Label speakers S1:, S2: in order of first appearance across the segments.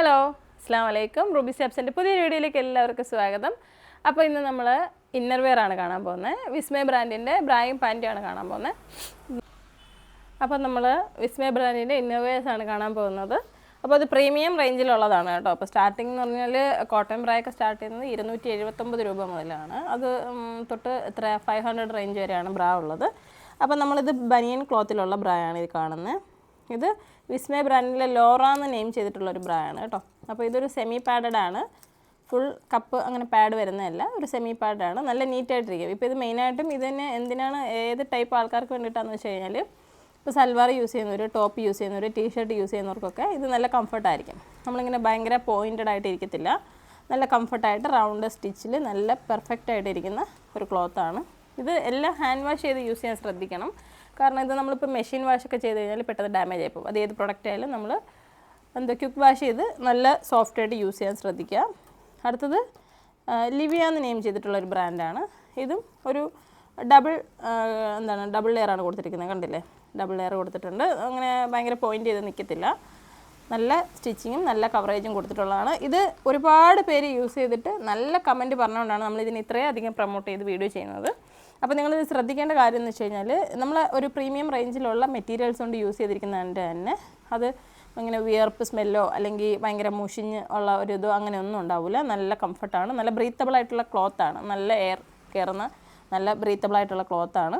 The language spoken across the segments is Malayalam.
S1: ഹലോ അസ്സാം വലൈക്കും റുബി സാബ്സിന്റെ പുതിയ വീഡിയോയിലേക്ക് എല്ലാവർക്കും സ്വാഗതം. അപ്പോൾ ഇന്ന് നമ്മൾ ഇന്നർ വെയർ ആണ് കാണാൻ പോകുന്നത് വിസ്മയ ബ്രാൻഡിന്റെ ബ്രായും പാന്റുമാണ് കാണാൻ പോകുന്നത് അപ്പോൾ നമ്മൾ വിസ്മയ ബ്രാൻഡിന്റെ ഇന്നർ ആണ് കാണാൻ പോകുന്നത്. അപ്പോൾ അത് പ്രീമിയം റേഞ്ചിലുള്ളതാണ് കേട്ടോ. അപ്പോൾ സ്റ്റാർട്ടിംഗ് എന്ന് പറഞ്ഞാൽ കോട്ടൺ ബ്രായൊക്കെ സ്റ്റാർട്ട് ചെയ്യുന്നത് ഇരുന്നൂറ്റി എഴുപത്തൊമ്പത് രൂപ മുതലാണ്. അത് തൊട്ട് എത്ര? ഫൈവ് ഹൺഡ്രഡ് റേഞ്ച് വരെയാണ് ബ്രാ ഉള്ളത്. അപ്പോൾ നമ്മളിത് ബനിയൻ ക്ലോത്തിലുള്ള ബ്രായാണ് ഇത് കാണുന്നത് ഇത് വിസ്മയ ബ്രാൻഡിലെ ലോറ എന്ന് നെയിം ചെയ്തിട്ടുള്ള ഒരു ബ്രാൻഡാണ് കേട്ടോ. അപ്പോൾ ഇതൊരു സെമി പാഡഡ് ആണ്. ഫുൾ കപ്പ് അങ്ങനെ പാഡ് വരുന്നതല്ല ഒരു സെമി പാഡാണ് നല്ല നീറ്റായിട്ടിരിക്കും. ഇപ്പോൾ ഇത് മെയിനായിട്ടും ഇത് തന്നെ എന്തിനാണ് ഏത് ടൈപ്പ് ആൾക്കാർക്ക് വേണ്ടിയിട്ടാണെന്ന് വെച്ച് കഴിഞ്ഞാൽ ഇപ്പോൾ സൽവാർ യൂസ് ചെയ്യുന്നവർ ടോപ്പ് യൂസ് ചെയ്യുന്നവർ ടീഷർട്ട് യൂസ് ചെയ്യുന്നവർക്കൊക്കെ ഇത് നല്ല കംഫർട്ടായിരിക്കും നമ്മളിങ്ങനെ ഭയങ്കര പോയിന്റഡ് ആയിട്ട് ഇരിക്കത്തില്ല നല്ല കംഫർട്ടായിട്ട് റൗണ്ട് സ്റ്റിച്ചിൽ നല്ല പെർഫെക്റ്റ് ആയിട്ട് ഇരിക്കുന്ന ഒരു ക്ലോത്താണ് ഇത് എല്ലാം ഹാൻഡ് വാഷ് ചെയ്ത് യൂസ് ചെയ്യാൻ ശ്രദ്ധിക്കണം. കാരണം ഇത് നമ്മളിപ്പോൾ മെഷീൻ വാഷ് ഒക്കെ ചെയ്ത് കഴിഞ്ഞാൽ പെട്ടെന്ന് ഡാമേജ് ആയിപ്പോൾ അത് ഏത് പ്രൊഡക്റ്റ് ആയാലും നമ്മൾ എന്താ ക്യുക്ക് വാഷ് ചെയ്ത് നല്ല സോഫ്റ്റ് ആയിട്ട് യൂസ് ചെയ്യാൻ ശ്രദ്ധിക്കുക. അടുത്തത് ലിവിയ എന്ന് നെയിം ചെയ്തിട്ടുള്ള ഒരു ബ്രാൻഡാണ് ഇതും ഒരു ഡബിൾ എന്താണ് ഡബിൾ ലെയർ ആണ് കൊടുത്തിരിക്കുന്നത്. കണ്ടില്ലേ? ഡബിൾ ലെയർ കൊടുത്തിട്ടുണ്ട്. അങ്ങനെ ഭയങ്കര പോയിന്റ് ചെയ്ത് നിൽക്കത്തില്ല നല്ല സ്റ്റിച്ചിങ്ങും നല്ല കവറേജും കൊടുത്തിട്ടുള്ളതാണ്. ഇത് ഒരുപാട് പേര് യൂസ് ചെയ്തിട്ട് നല്ല കമന്റ് പറഞ്ഞുകൊണ്ടാണ് നമ്മൾ ഇതിന് ഇത്രയും അധികം പ്രൊമോട്ട് ചെയ്ത് വീഡിയോ ചെയ്യുന്നത്. അപ്പോൾ നിങ്ങൾ ശ്രദ്ധിക്കേണ്ട കാര്യം എന്ന് വെച്ച് കഴിഞ്ഞാൽ നമ്മൾ ഒരു പ്രീമിയം റേഞ്ചിലുള്ള മെറ്റീരിയൽസ് കൊണ്ട് യൂസ് ചെയ്തിരിക്കുന്നതിന്റെ തന്നെ അത് ഇങ്ങനെ വിയർപ്പ് സ്മെല്ലോ അല്ലെങ്കിൽ ഭയങ്കര മുഷിഞ്ഞ് ഉള്ള ഒരു ഇതോ അങ്ങനെ ഒന്നും ഉണ്ടാവില്ല നല്ല കംഫർട്ടാണ് നല്ല ബ്രീത്തബിൾ ആയിട്ടുള്ള ക്ലോത്താണ് നല്ല എയർ കയറുന്ന നല്ല ബ്രീത്തബിൾ ആയിട്ടുള്ള ക്ലോത്താണ്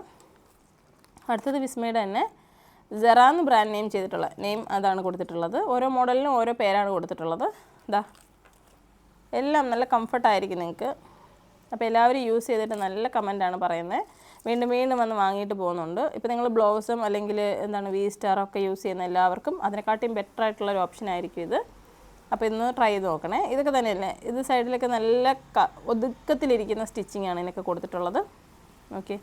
S1: അടുത്തത് വിസ്മയുടെ തന്നെ ജെറാന്ന് ബ്രാൻഡ് നെയിം ചെയ്തിട്ടുള്ള നെയിം അതാണ് കൊടുത്തിട്ടുള്ളത്. ഓരോ മോഡലിനും ഓരോ പേരാണ് കൊടുത്തിട്ടുള്ളത്. ഇതാ എല്ലാം നല്ല കംഫർട്ടായിരിക്കും നിങ്ങൾക്ക് അപ്പോൾ എല്ലാവരും യൂസ് ചെയ്തിട്ട് നല്ല കമന്റാണ് പറയുന്നത്. വീണ്ടും വീണ്ടും വന്ന് വാങ്ങിയിട്ട് പോകുന്നുണ്ട്. ഇപ്പോൾ നിങ്ങൾ ബ്ലൗസും അല്ലെങ്കിൽ എന്താണ് വി സ്റ്റാറൊക്കെ യൂസ് ചെയ്യുന്ന എല്ലാവർക്കും അതിനെക്കാട്ടിയും ബെറ്റർ ആയിട്ടുള്ള ഒരു ഓപ്ഷൻ ആയിരിക്കും ഇത്. അപ്പോൾ ഇന്ന് ട്രൈ ചെയ്ത് നോക്കണേ. ഇതൊക്കെ തന്നെയല്ലേ? ഇത് സൈഡിലൊക്കെ നല്ല ക ഒതുക്കത്തിലിരിക്കുന്ന സ്റ്റിച്ചിങ് ആണ് ഇതിനൊക്കെ കൊടുത്തിട്ടുള്ളത്. ഓക്കെ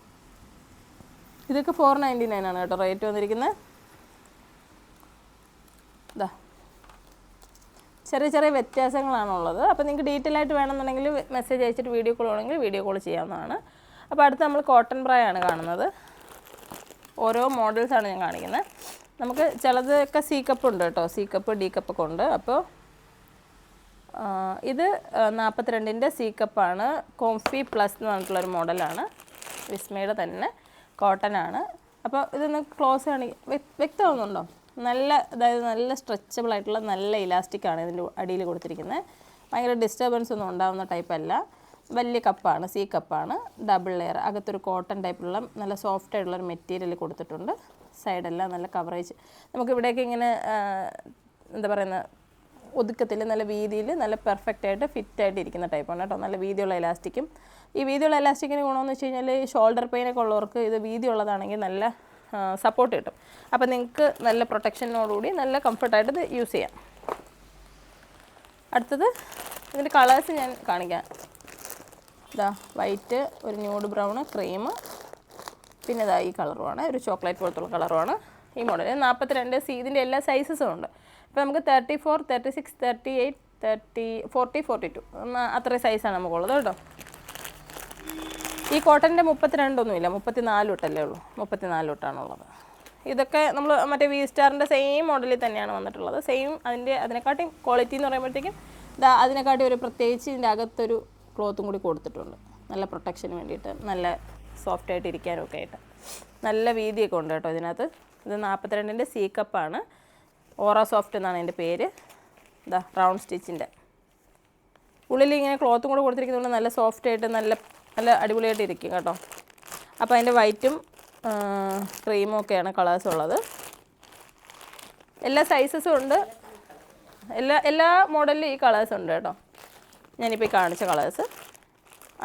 S1: ഇതൊക്കെ ഫോർ നയന്റി നയൻ ആണ് കേട്ടോ. റേറ്റ് വന്നിരിക്കുന്നത്. ഇതാ ചെറിയ ചെറിയ വ്യത്യാസങ്ങളാണുള്ളത്. അപ്പോൾ നിങ്ങൾക്ക് ഡീറ്റെയിൽ ആയിട്ട് വേണമെന്നുണ്ടെങ്കിൽ മെസ്സേജ് അയച്ചിട്ട് വീഡിയോ കോൾ വേണമെങ്കിൽ വീഡിയോ കോൾ ചെയ്യാവുന്നതാണ്. അപ്പോൾ അടുത്ത് നമ്മൾ കോട്ടൺ ബ്രായാണ് കാണുന്നത്. ഓരോ മോഡൽസാണ് ഞാൻ കാണിക്കുന്നത്. നമുക്ക് ചിലതൊക്കെ സി കപ്പ് ഉണ്ട് കേട്ടോ. സി കപ്പ് ഡി കപ്പൊക്കെ ഉണ്ട്. അപ്പോൾ ഇത് നാൽപ്പത്തിരണ്ടിന്റെ സി കപ്പാണ് കോംഫി പ്ലസ് എന്ന് പറഞ്ഞിട്ടുള്ളൊരു മോഡലാണ് വിസ്മയുടെ തന്നെ. കോട്ടൺ ആണ്. അപ്പോൾ ഇതൊന്ന് ക്ലോസ് കാണി വ്യക്തമാകുന്നുണ്ടോ നല്ല അതായത് നല്ല സ്ട്രെച്ചബിൾ ആയിട്ടുള്ള നല്ല ഇലാസ്റ്റിക് ആണ് ഇതിന്റെ അടിയിൽ കൊടുത്തിരിക്കുന്നത്. ഭയങ്കര ഡിസ്റ്റർബൻസ് ഒന്നും ഉണ്ടാകുന്ന ടൈപ്പ് അല്ല. വലിയ കപ്പാണ് സി കപ്പാണ് ഡബിൾ ലെയർ അകത്തൊരു കോട്ടൺ ടൈപ്പുള്ള നല്ല സോഫ്റ്റ് ആയിട്ടുള്ള ഒരു മെറ്റീരിയൽ കൊടുത്തിട്ടുണ്ട്. സൈഡെല്ലാം നല്ല കവറേജ് നമുക്ക് ഇവിടെയൊക്കെ ഇങ്ങനെ എന്താ പറയുന്ന ഒതുക്കത്തിൽ നല്ല വീതിയിൽ നല്ല പെർഫെക്റ്റ് ആയിട്ട് ഫിറ്റ് ആയിട്ട് ഇരിക്കുന്ന ടൈപ്പാണ് കേട്ടോ. നല്ല വീതിയുള്ള ഇലാസ്റ്റിക്കും ഈ വീതിയുള്ള ഇലാസ്റ്റിക്കിന് ഗുണമെന്ന് വെച്ച് കഴിഞ്ഞാൽ ഷോൾഡർ പെയിനൊക്കെ ഉള്ളവർക്ക് ഇത് വീതിയുള്ളതാണെങ്കിൽ നല്ല സപ്പോർട്ട് കിട്ടും. അപ്പോൾ നിങ്ങൾക്ക് നല്ല പ്രൊട്ടക്ഷനോടുകൂടി നല്ല കംഫർട്ടായിട്ട് ഇത് യൂസ് ചെയ്യാം. അടുത്തത് ഇതിന്റെ കളേഴ്സ് ഞാൻ കാണിക്കാം. ഇതാ വൈറ്റ് ഒരു ന്യൂഡ് ബ്രൗൺ ക്രീം പിന്നെ ഇതാ ഈ കളറുമാണ് ഒരു ചോക്ലേറ്റ് പോലത്തുള്ള കളറുമാണ് ഈ മോഡൽ നാൽപ്പത്തി രണ്ട് സി ഇതിന്റെ എല്ലാ സൈസസും ഉണ്ട്. അപ്പോൾ നമുക്ക് thirty four thirty six thirty eight thirty forty forty two അത്രയും സൈസാണ് നമുക്കുള്ളത് കേട്ടോ. ഈ കോട്ടന്റെ മുപ്പത്തിരണ്ടൊന്നുമില്ല മുപ്പത്തി നാല് തൊട്ടല്ലേ ഉള്ളൂ. മുപ്പത്തി നാല് തൊട്ടാണുള്ളത് ഇതൊക്കെ നമ്മൾ മറ്റേ വി സ്റ്റാറിന്റെ സെയിം മോഡലിൽ തന്നെയാണ് വന്നിട്ടുള്ളത്. സെയിം അതിന്റെ അതിനെക്കാട്ടിയും ക്വാളിറ്റി എന്ന് പറയുമ്പോഴത്തേക്കും ഇതാ അതിനെക്കാട്ടി ഒരു പ്രത്യേകിച്ച് ഇതിന്റെ അകത്തൊരു ക്ലോത്തും കൂടി കൊടുത്തിട്ടുണ്ട്. നല്ല പ്രൊട്ടക്ഷന് വേണ്ടിയിട്ട് നല്ല സോഫ്റ്റ് ആയിട്ട് ഇരിക്കാനും ഒക്കെ ആയിട്ട്. നല്ല വീതിയൊക്കെ ഉണ്ട് കേട്ടോ ഇതിനകത്ത്. ഇത് നാൽപ്പത്തിരണ്ടിന്റെ സി കപ്പാണ് ഓറ സോഫ്റ്റ് എന്നാണ് എന്റെ പേര്. ഇതാ റൗണ്ട് സ്റ്റിച്ചിന്റെ ഉള്ളിൽ ഇങ്ങനെ ക്ലോത്തും കൂടെ കൊടുത്തിരിക്കുന്നതുകൊണ്ട് നല്ല സോഫ്റ്റ് ആയിട്ട് നല്ല നല്ല അടിപൊളിയായിട്ട് ഇരിക്കും കേട്ടോ. അപ്പോൾ അതിന്റെ വൈറ്റും ക്രീമും ഒക്കെയാണ് കളേഴ്സ് ഉള്ളത്. എല്ലാ സൈസസും ഉണ്ട്. എല്ലാ എല്ലാ മോഡലിലും ഈ കളേഴ്സ് ഉണ്ട് കേട്ടോ. ഞാനിപ്പോൾ ഈ കാണിച്ച കളേഴ്സ്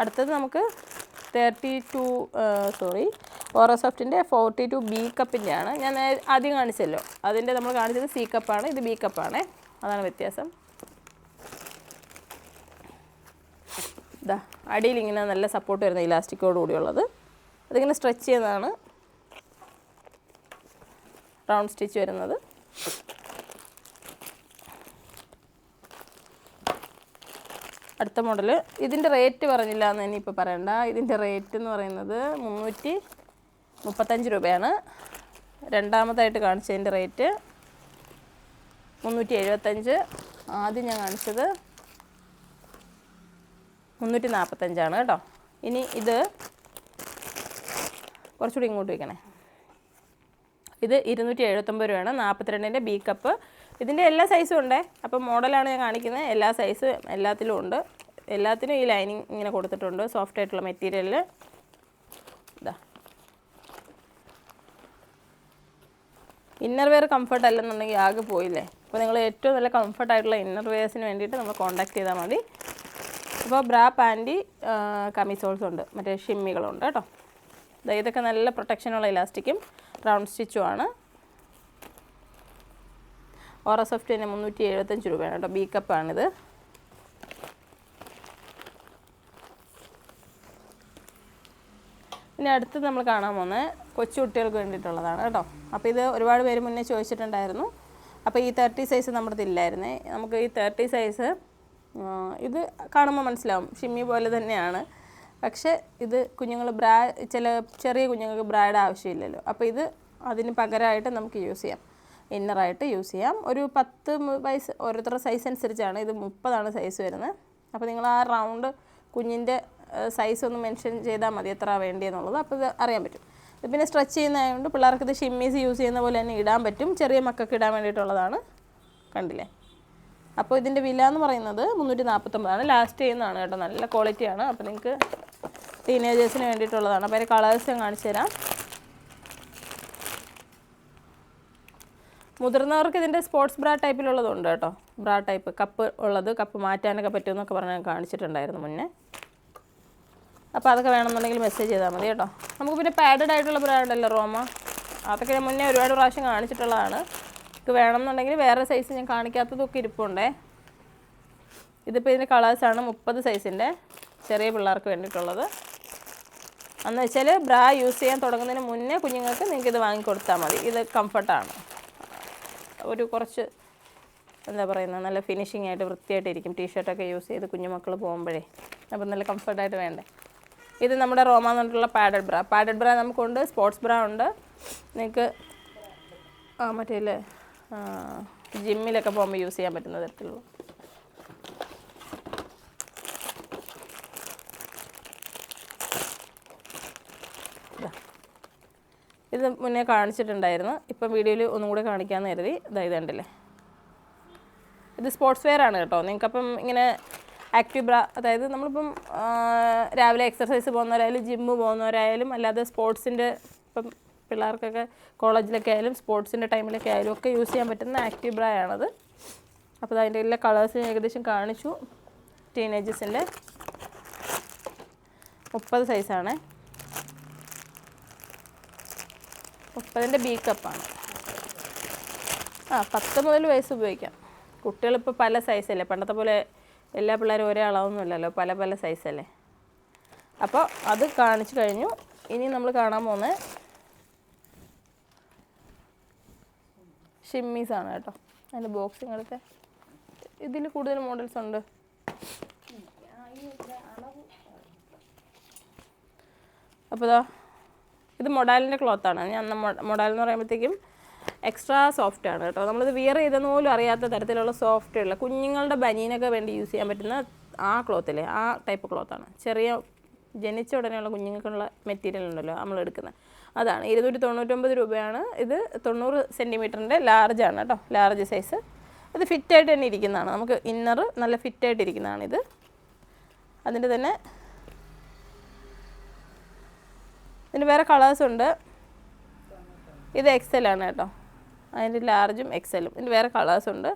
S1: അടുത്തത് നമുക്ക് തേർട്ടി ടു സോറി ഓറോസോഫ്റ്റിന്റെ ഫോർട്ടി ടു ബി കപ്പിന്റെ ആണ് ഞാൻ ആദ്യം കാണിച്ചല്ലോ. അതിന്റെ നമ്മൾ കാണിച്ചത് സി കപ്പാണ് ഇത് ബി കപ്പാണ് അതാണ് വ്യത്യാസം ഇതാ അടിയിൽ ഇങ്ങനെ നല്ല സപ്പോർട്ട് വരുന്ന ഇലാസ്റ്റിക്കോട് കൂടിയുള്ളത്. അതിങ്ങനെ സ്ട്രെച്ച് ചെയ്യുന്നതാണ്. റൗണ്ട് സ്റ്റിച്ച് വരുന്നത്. അടുത്ത മോഡൽ ഇതിന്റെ റേറ്റ് പറഞ്ഞില്ല എന്ന് ഇനിയിപ്പോൾ പറയണ്ട. ഇതിന്റെ റേറ്റ് എന്ന് പറയുന്നത് മുന്നൂറ്റി മുപ്പത്തഞ്ച് രൂപയാണ്. രണ്ടാമതായിട്ട് കാണിച്ചതിന്റെ റേറ്റ് മുന്നൂറ്റി എഴുപത്തഞ്ച്. ആദ്യം ഞാൻ കാണിച്ചത് മുന്നൂറ്റി നാൽപ്പത്തഞ്ചാണ് കേട്ടോ. ഇനി ഇത് കുറച്ചുകൂടി ഇങ്ങോട്ട് വയ്ക്കണേ. ഇത് ഇരുന്നൂറ്റി എഴുപത്തൊമ്പത് രൂപയാണ് നാൽപ്പത്തിരണ്ടിന്റെ ബി കപ്പ് ഇതിന്റെ എല്ലാ സൈസും ഉണ്ടേ. അപ്പം മോഡലാണ് ഞാൻ കാണിക്കുന്നത്. എല്ലാ സൈസും എല്ലാത്തിലും ഉണ്ട്. എല്ലാത്തിനും ഈ ലൈനിങ് ഇങ്ങനെ കൊടുത്തിട്ടുണ്ട് സോഫ്റ്റ് ആയിട്ടുള്ള മെറ്റീരിയലിൽ ഇതാ. ഇന്നർ വെയർ കംഫർട്ട് അല്ലെന്നുണ്ടെങ്കിൽ ആകെ പോയില്ലേ? അപ്പോൾ നിങ്ങൾ ഏറ്റവും നല്ല കംഫർട്ടായിട്ടുള്ള ഇന്നർ വെയേഴ്സിന് വേണ്ടിയിട്ട് നമ്മൾ കോൺടാക്ട് ചെയ്താൽ മതി. അപ്പോൾ ബ്രാ പാന്റി കമിസോൾസ് ഉണ്ട്. മറ്റേ ഷിമ്മികളുണ്ട് കേട്ടോ. ഇതൊക്കെ നല്ല പ്രൊട്ടക്ഷനുള്ള ഇലാസ്റ്റിക്കും റൗണ്ട് സ്റ്റിച്ചും ആണ് ഓറസോഫ്റ്റിന് മുന്നൂറ്റി എഴുപത്തഞ്ച് രൂപയാണ് കേട്ടോ ബി കപ്പാണിത്. ഇനി അടുത്ത് നമ്മൾ കാണാൻ പോകുന്നത് കൊച്ചു കുട്ടികൾക്ക് വേണ്ടിയിട്ടുള്ളതാണ് കേട്ടോ. അപ്പോൾ ഇത് ഒരുപാട് പേര് മുന്നേ ചോദിച്ചിട്ടുണ്ടായിരുന്നു. അപ്പോൾ ഈ തേർട്ടി സൈസ് നമ്മുടെ ഇല്ലായിരുന്നേ നമുക്ക് ഈ തേർട്ടി സൈസ് ഇത് കാണുമ്പോൾ മനസ്സിലാവും. ഷിമ്മി പോലെ തന്നെയാണ്. പക്ഷേ ഇത് കുഞ്ഞുങ്ങൾ ബ്രാ ചില ചെറിയ കുഞ്ഞുങ്ങൾക്ക് ബ്രായുടെ ആവശ്യമില്ലല്ലോ. അപ്പോൾ ഇത് അതിന് പകരമായിട്ട് നമുക്ക് യൂസ് ചെയ്യാം. ഇന്നറായിട്ട് യൂസ് ചെയ്യാം. ഒരു പത്ത് വയസ്സ് ഓരോരുത്തരുടെ സൈസ് അനുസരിച്ചാണ് ഇത് മുപ്പതാണ് സൈസ് വരുന്നത്. അപ്പോൾ നിങ്ങൾ ആ റൗണ്ട് കുഞ്ഞിന്റെ സൈസ് ഒന്ന് മെൻഷൻ ചെയ്താൽ മതി എത്ര വേണ്ടിയെന്നുള്ളത്. അപ്പോൾ ഇത് അറിയാൻ പറ്റും. ഇത് പിന്നെ സ്ട്രെച്ച് ചെയ്യുന്നതായതുകൊണ്ട് പിള്ളേർക്ക് ഇത് ഷിമ്മീസ് യൂസ് ചെയ്യുന്ന പോലെ തന്നെ ഇടാൻ പറ്റും. ചെറിയ മക്കൾക്ക് ഇടാൻ വേണ്ടിയിട്ടുള്ളതാണ്. കണ്ടില്ലേ? അപ്പോൾ ഇതിന്റെ വില എന്ന് പറയുന്നത് മുന്നൂറ്റി നാൽപ്പത്തൊമ്പതാണ് ലാസ്റ്റ് ചെയ്യുന്നതാണ് കേട്ടോ. നല്ല ക്വാളിറ്റിയാണ് അപ്പോൾ നിങ്ങൾക്ക് ടീനേജേഴ്സിന് വേണ്ടിയിട്ടുള്ളതാണ്. അപ്പോൾ അതിന്റെ കളേഴ്സ് ഞാൻ കാണിച്ചു തരാം. മുതിർന്നവർക്ക് ഇതിന്റെ സ്പോർട്സ് ബ്രാ ടൈപ്പിലുള്ളതുണ്ട് കേട്ടോ. ബ്രാ ടൈപ്പ് കപ്പ് ഉള്ളത് കപ്പ് മാറ്റാനൊക്കെ പറ്റുമെന്നൊക്കെ പറഞ്ഞ് കാണിച്ചിട്ടുണ്ടായിരുന്നു മുന്നേ. അപ്പോൾ അതൊക്കെ വേണമെന്നുണ്ടെങ്കിൽ മെസ്സേജ് ചെയ്താൽ മതി കേട്ടോ. നമുക്ക് പിന്നെ പാഡഡ് ആയിട്ടുള്ള ബ്രാൻഡല്ലേ റോമ? അതൊക്കെ മുന്നേ ഒരുപാട് പ്രാവശ്യം കാണിച്ചിട്ടുള്ളതാണ്. നിങ്ങൾക്ക് വേണമെന്നുണ്ടെങ്കിൽ വേറെ സൈസ് ഞാൻ കാണിക്കാത്തതൊക്കെ ഇരിപ്പുണ്ടേ. ഇതിപ്പോൾ ഇതിന്റെ കളേഴ്സാണ് മുപ്പത് സൈസിന്റെ ചെറിയ പിള്ളേർക്ക് വേണ്ടിയിട്ടുള്ളത്. എന്ന് വെച്ചാൽ ബ്രാ യൂസ് ചെയ്യാൻ തുടങ്ങുന്നതിന് മുന്നേ കുഞ്ഞുങ്ങൾക്ക് നിങ്ങൾക്ക് ഇത് വാങ്ങിക്കൊടുത്താൽ മതി. ഇത് കംഫർട്ടാണ് ഒരു കുറച്ച് എന്താ പറയുന്നത് നല്ല ഫിനിഷിംഗ് ആയിട്ട് വൃത്തിയായിട്ടിരിക്കും ടീഷർട്ടൊക്കെ യൂസ് ചെയ്ത് കുഞ്ഞുമക്കൾ പോകുമ്പോഴേ. അപ്പം നല്ല കംഫർട്ടായിട്ട് വേണ്ടേ. ഇത് നമ്മുടെ റോമ എന്ന് പറഞ്ഞിട്ടുള്ള പാഡഡ് ബ്ര പാഡഡ് ബ്ര നമുക്കുണ്ട് സ്പോർട്സ് ബ്ര ഉണ്ട്. നിങ്ങൾക്ക് ആ മറ്റേ ജിമ്മിലൊക്കെ പോകുമ്പോൾ യൂസ് ചെയ്യാൻ പറ്റുന്ന തരത്തിലുള്ള. ഇതാ. മുന്നേ കാണിച്ചിട്ടുണ്ടായിരുന്നു. ഇപ്പം വീഡിയോയിൽ ഒന്നും കൂടെ കാണിക്കാമെന്ന് കരുതി. ഇതായത് കണ്ടില്ലേ? ഇത് സ്പോർട്സ് വെയർ ആണ് കേട്ടോ. നിങ്ങൾക്കപ്പം ഇങ്ങനെ ആക്റ്റീവ് ബ്ര അതായത് നമ്മളിപ്പം രാവിലെ എക്സർസൈസ് പോകുന്നവരായാലും ജിമ്മ് പോകുന്നവരായാലും അല്ലാതെ സ്പോർട്സിന്റെ ഇപ്പം പിള്ളേർക്കൊക്കെ കോളേജിലൊക്കെ ആയാലും സ്പോർട്സിന്റെ ടൈമിലൊക്കെ ആയാലും ഒക്കെ യൂസ് ചെയ്യാൻ പറ്റുന്ന ആക്റ്റീവ് ബ്രാ ആണത്. അപ്പോൾ അതിന്റെ എല്ലാ കളേഴ്സും ഏകദേശം കാണിച്ചു. ടീനേജസിന്റെ മുപ്പത് സൈസാണ്. മുപ്പതിന്റെ ബി കപ്പാണ് ആ പത്ത് മുതൽ വയസ്സ് ഉപയോഗിക്കാം. കുട്ടികളിപ്പോൾ പല സൈസല്ലേ പണ്ടത്തെ പോലെ എല്ലാ പിള്ളേരും ഒരേ അളവൊന്നുമില്ലല്ലോ. പല പല സൈസല്ലേ അപ്പോൾ അത് കാണിച്ചു കഴിഞ്ഞു. ഇനി നമ്മൾ കാണാൻ പോകുന്നത് ഷിമ്മീസ് ആണ് കേട്ടോ അതിന്റെ ബോക്സിങ് എടുത്ത് ഇതിൽ കൂടുതൽ മോഡൽസ് ഉണ്ട്. അപ്പോൾ ഇതാ ഇത് മൊഡാലിന്റെ ആണ്. ഞാൻ മൊഡാൽ എന്ന് പറയുമ്പോഴത്തേക്കും എക്സ്ട്രാ സോഫ്റ്റ് ആണ് കേട്ടോ. നമ്മളിത് വിയർ ചെയ്തെന്ന് പോലും അറിയാത്ത തരത്തിലുള്ള സോഫ്റ്റ് ഉള്ള കുഞ്ഞുങ്ങളുടെ ബനീനൊക്കെ വേണ്ടി യൂസ് ചെയ്യാൻ പറ്റുന്ന ആ ക്ലോത്തല്ലേ ആ ടൈപ്പ് ക്ലോത്താണ്. ചെറിയ ജനിച്ച ഉടനെയുള്ള കുഞ്ഞുങ്ങൾക്കുള്ള മെറ്റീരിയൽ ഉണ്ടല്ലോ നമ്മൾ എടുക്കുന്നത്. അതാണ് ഇരുന്നൂറ്റി തൊണ്ണൂറ്റൊമ്പത് രൂപയാണ്. ഇത് തൊണ്ണൂറ് സെന്റിമീറ്ററിന്റെ ലാർജ് ആണ് കേട്ടോ. ലാർജ് സൈസ് ഇത് ഫിറ്റായിട്ട് തന്നെ ഇരിക്കുന്നതാണ്. നമുക്ക് ഇന്നർ നല്ല ഫിറ്റായിട്ട് ഇരിക്കുന്നതാണ് ഇത്. അതിന്റെ തന്നെ ഇതിന് വേറെ കളേഴ്സ് ഉണ്ട്. ഇത് എക്സൽ ആണ് കേട്ടോ. അതിന്റെ ലാർജും എക്സലും ഇതിന് വേറെ കളേഴ്സ് ഉണ്ട്.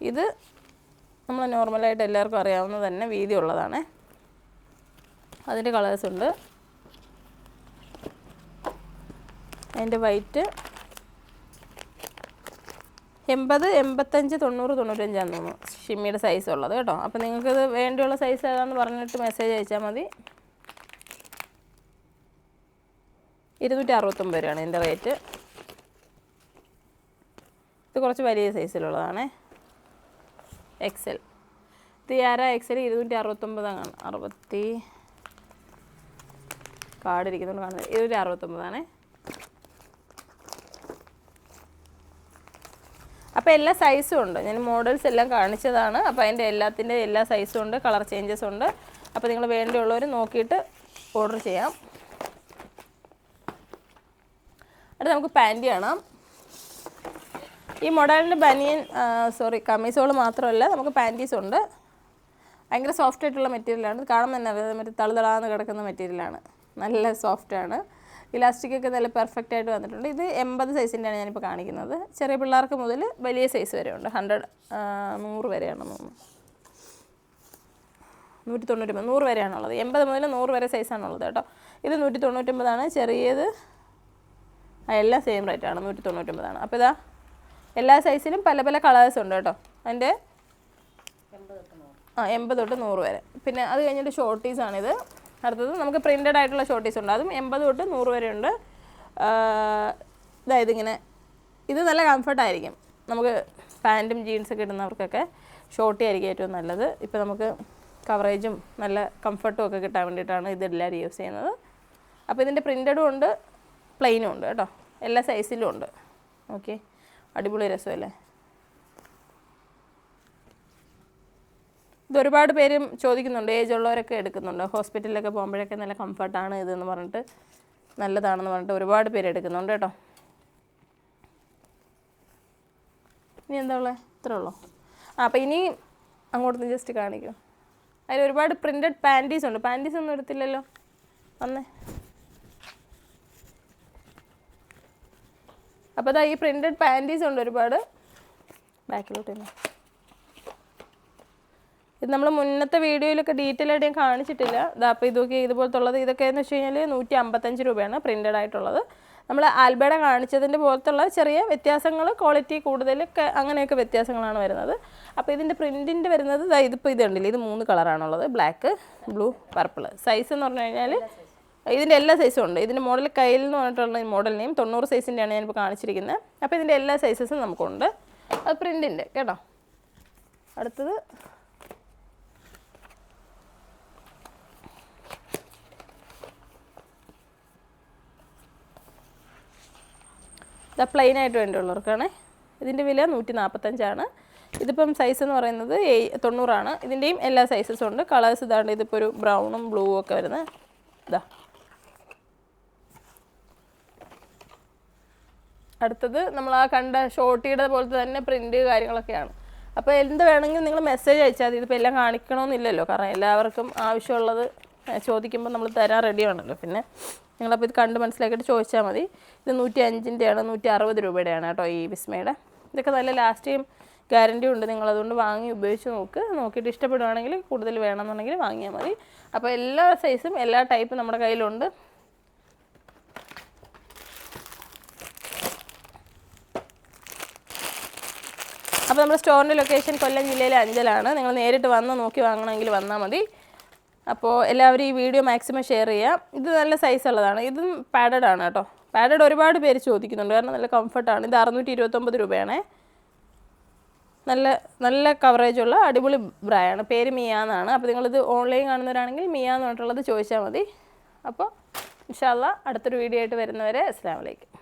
S1: ഇത് നമ്മൾ നോർമലായിട്ട് എല്ലാവർക്കും അറിയാവുന്ന തന്നെ വീതി ഉള്ളതാണ്. അതിന്റെ കളേഴ്സ് ഉണ്ട്. അതിന്റെ വൈറ്റ് എൺപത് എൺപത്തഞ്ച് തൊണ്ണൂറ് തൊണ്ണൂറ്റഞ്ചാന്ന് തോന്നുന്നു ഷിമ്മിയുടെ സൈസ് ഉള്ളത് കേട്ടോ. അപ്പോൾ നിങ്ങൾക്കിത് വേണ്ടിയുള്ള സൈസ് ഏതാണെന്ന് പറഞ്ഞിട്ട് മെസ്സേജ് അയച്ചാൽ മതി. ഇരുന്നൂറ്റി അറുപത്തൊമ്പത് രൂപയാണ് ഇതിന്റെ റേറ്റ് ഇത് കുറച്ച് വലിയ സൈസിലുള്ളതാണ് എക്സൽ തിയാര എക്സൽ ഇരുന്നൂറ്റി അറുപത്തൊമ്പതാണ് അറുപത്തി കാർഡ് ഇരിക്കുന്നുണ്ട് കാണുന്നത് ഇരുന്നൂറ്റി അറുപത്തൊമ്പതാണ് അപ്പോൾ എല്ലാ സൈസും ഉണ്ട്. ഞാൻ മോഡൽസ് എല്ലാം കാണിച്ചതാണ്. അപ്പോൾ അതിന്റെ എല്ലാത്തിന്റെ എല്ലാ സൈസും ഉണ്ട്. കളർ ചേഞ്ചസ് ഉണ്ട്. അപ്പോൾ നിങ്ങൾ വേണ്ടിയുള്ളവർ നോക്കിയിട്ട് ഓർഡർ ചെയ്യാം. അടുത്ത നമുക്ക് പാന്റി കാണാം. ഈ മോഡലിന്റെ ബനിയൻ സോറി കമ്മീസുകൾ മാത്രമല്ല നമുക്ക് പാന്റീസ് ഉണ്ട്. ഭയങ്കര സോഫ്റ്റ് ആയിട്ടുള്ള മെറ്റീരിയലാണ് കാണുമ്പോൾ തന്നെ മറ്റേ തളുതളാന്ന് കിടക്കുന്ന മെറ്റീരിയലാണ് നല്ല സോഫ്റ്റാണ് ഇലാസ്റ്റിക് ഒക്കെ നല്ല പെർഫെക്റ്റ് ആയിട്ട് വന്നിട്ടുണ്ട്. ഇത് എൺപത് സൈസിന്റെയാണ് ഞാനിപ്പോൾ കാണിക്കുന്നത്. ചെറിയ പിള്ളേർക്ക് മുതൽ വലിയ സൈസ് വരെ ഉണ്ട്. ഹൺഡ്രഡ് നൂറ് വരെയാണ് തോന്നുന്നു. നൂറ്റി തൊണ്ണൂറ്റൊമ്പത് നൂറ് വരെയാണുള്ളത്. എൺപത് മുതൽ നൂറ് വരെ സൈസാണുള്ളത് കേട്ടോ. ഇത് നൂറ്റി തൊണ്ണൂറ്റൊമ്പതാണ് ചെറിയത് എല്ലാം സെയിം റേറ്റാണ് നൂറ്റി തൊണ്ണൂറ്റൊമ്പതാണ് അപ്പോൾ ഇതാ എല്ലാ സൈസിലും പല പല കളേഴ്സ് ഉണ്ട് കേട്ടോ. അതിന്റെ ആ എൺപത് തൊട്ട് നൂറ് വരെ. പിന്നെ അത് കഴിഞ്ഞിട്ട് ഷോർട്ടീസാണിത് അടുത്തത് നമുക്ക് പ്രിന്റഡ് ആയിട്ടുള്ള ഷോർട്ടീസ് ഉണ്ട്. അതും എൺപത് തൊട്ട് നൂറ് വരെ ഉണ്ട്. ഇതായത് ഇങ്ങനെ ഇത് നല്ല കംഫർട്ടായിരിക്കും നമുക്ക് പാന്റും ജീൻസൊക്കെ ഇടുന്നവർക്കൊക്കെ ഷോർട്ടി ആയിരിക്കും ഏറ്റവും നല്ലത്. ഇപ്പോൾ നമുക്ക് കവറേജും നല്ല കംഫർട്ടും ഒക്കെ കിട്ടാൻ വേണ്ടിയിട്ടാണ് ഇതെല്ലാവരും യൂസ് ചെയ്യുന്നത്. അപ്പോൾ ഇതിന്റെ പ്രിന്റഡും ഉണ്ട് പ്ലെയിനും ഉണ്ട് കേട്ടോ. എല്ലാ സൈസിലും ഉണ്ട്. ഓക്കെ അടിപൊളി രസമല്ലേ? ഇത് ഒരുപാട് പേരും ചോദിക്കുന്നുണ്ട് ഏജ് ഉള്ളവരൊക്കെ എടുക്കുന്നുണ്ട്. ഹോസ്പിറ്റലിലൊക്കെ പോകുമ്പോഴൊക്കെ നല്ല കംഫർട്ടാണ് ഇതെന്ന് പറഞ്ഞിട്ട് നല്ലതാണെന്ന് പറഞ്ഞിട്ട് ഒരുപാട് പേര് എടുക്കുന്നുണ്ട് കേട്ടോ. ഇനി എന്താ ഉള്ളത് ഇത്രേ ഉള്ളൂ? ആ അപ്പോൾ ഇനി അങ്ങോട്ട് ജസ്റ്റ് കാണിക്കും. അതിൽ ഒരുപാട് പ്രിന്റഡ് പാന്റീസ് ഉണ്ട്. പാന്റീസ് ഒന്നും എടുത്തില്ലല്ലോ? വന്നേ. അപ്പോൾ അതാ ഈ പ്രിന്റഡ് പാന്റീസ് ഉണ്ട് ഒരുപാട്. ബാക്കിലോട്ട് തന്നെ ഇത് നമ്മൾ മുന്നത്തെ വീഡിയോയിലൊക്കെ ഡീറ്റെയിൽ ആയിട്ട് ഞാൻ കാണിച്ചിട്ടില്ല. അപ്പോൾ ഇതൊക്കെ ഇതുപോലത്തെ ഉള്ളത് ഇതൊക്കെ എന്ന് വെച്ച് കഴിഞ്ഞാൽ നൂറ്റി അമ്പത്തഞ്ച് രൂപയാണ് പ്രിന്റഡ് ആയിട്ടുള്ളത്. നമ്മൾ ആൽബയുടെ കാണിച്ചതിന്റെ പോലത്തുള്ള ചെറിയ വ്യത്യാസങ്ങൾ ക്വാളിറ്റി കൂടുതലൊക്കെ അങ്ങനെയൊക്കെ വ്യത്യാസങ്ങളാണ് വരുന്നത്. അപ്പോൾ ഇതിന്റെ പ്രിന്റിന്റെ വരുന്നത് ഇതിപ്പോൾ ഇത് ഉണ്ടല്ലോ ഇത് മൂന്ന് കളറാണുള്ളത് ബ്ലാക്ക് ബ്ലൂ പർപ്പിൾ സൈസ് എന്ന് പറഞ്ഞു കഴിഞ്ഞാൽ ഇതിന്റെ എല്ലാ സൈസും ഉണ്ട്. ഇതിന്റെ മോഡൽ കയ്യിൽ എന്ന് പറഞ്ഞിട്ടുള്ള മോഡൽ നെയിം തൊണ്ണൂറ് സൈസിന്റെയാണ് ഞാനിപ്പോൾ കാണിച്ചിരിക്കുന്നത് അപ്പോൾ ഇതിന്റെ എല്ലാ സൈസസും നമുക്കുണ്ട്. അത് പ്രിന്റിന്റെ കേട്ടോ? അടുത്തത് ഇത് പ്ലെയിൻ ആയിട്ട് വേണ്ടിയുള്ളവർക്കാണ്. ഇതിന്റെ വില നൂറ്റി നാൽപ്പത്തഞ്ചാണ് ഇതിപ്പം സൈസ് എന്ന് പറയുന്നത് ഏയ് തൊണ്ണൂറാണ്. ഇതിന്റെയും എല്ലാ സൈസസും ഉണ്ട്. കളേഴ്സ് ഇതാണ്ട് ഇതിപ്പോൾ ഒരു ബ്രൗണും ബ്ലൂവും ഒക്കെ വരുന്നത്. ഇതാ. അടുത്തത് നമ്മൾ ആ കണ്ട ഷോർട്ടിയുടെ പോലത്തെ തന്നെ പ്രിന്റ് കാര്യങ്ങളൊക്കെയാണ്. അപ്പോൾ എന്ത് വേണമെങ്കിലും നിങ്ങൾ മെസ്സേജ് അയച്ചാൽ മതി. ഇതിപ്പോൾ എല്ലാം കാണിക്കണമെന്നില്ലല്ലോ കാരണം എല്ലാവർക്കും ആവശ്യമുള്ളത് ചോദിക്കുമ്പോൾ നമ്മൾ തരാൻ റെഡിയാണല്ലോ പിന്നെ നിങ്ങളപ്പോൾ ഇത് കണ്ട് മനസ്സിലാക്കിയിട്ട് ചോദിച്ചാൽ മതി. ഇത് നൂറ്റി അഞ്ചിന്റെയാണ് നൂറ്റി അറുപത് രൂപയുടെയാണ് കേട്ടോ ഈ വിസ്മയുടെ. ഇതൊക്കെ നല്ല ലാസ്റ്റ് ടൈം ഗ്യാരണ്ടി ഉണ്ട്. നിങ്ങൾ അതുകൊണ്ട് വാങ്ങി ഉപയോഗിച്ച് നോക്ക്. നോക്കിയിട്ട് ഇഷ്ടപ്പെടുവാണെങ്കിൽ കൂടുതൽ വേണമെന്നുണ്ടെങ്കിൽ വാങ്ങിയാൽ മതി. അപ്പോൾ എല്ലാ സൈസും എല്ലാ ടൈപ്പും നമ്മുടെ കയ്യിലുണ്ട്. അപ്പോൾ നമ്മുടെ സ്റ്റോറിന്റെ ലൊക്കേഷൻ കൊല്ലം ജില്ലയിലെ അഞ്ചലാണ്. നിങ്ങൾ നേരിട്ട് വന്ന് നോക്കി വാങ്ങണമെങ്കിൽ വന്നാൽ മതി. അപ്പോൾ എല്ലാവരും ഈ വീഡിയോ മാക്സിമം ഷെയർ ചെയ്യുക ഇത് നല്ല സൈസ് ഉള്ളതാണ്. ഇതും പാഡഡ് ആണ് കേട്ടോ. പാഡഡ് ഒരുപാട് പേര് ചോദിക്കുന്നുണ്ട്. കാരണം നല്ല കംഫർട്ടാണ് ഇത് അറുന്നൂറ്റി ഇരുപത്തൊമ്പത് രൂപയാണേ. നല്ല നല്ല കവറേജ് ഉള്ള അടിപൊളി ബ്രായാണ് പേര് മിയ എന്നാണ്. അപ്പോൾ നിങ്ങളിത് ഓൺലൈൻ കാണുന്നവരാണെങ്കിൽ മിയ എന്ന് പറഞ്ഞിട്ടുള്ളത് ചോദിച്ചാൽ മതി. അപ്പോൾ ഇൻഷാല്ല അടുത്തൊരു വീഡിയോ ആയിട്ട് വരുന്നവരെ അസ്സാം വലൈക്കും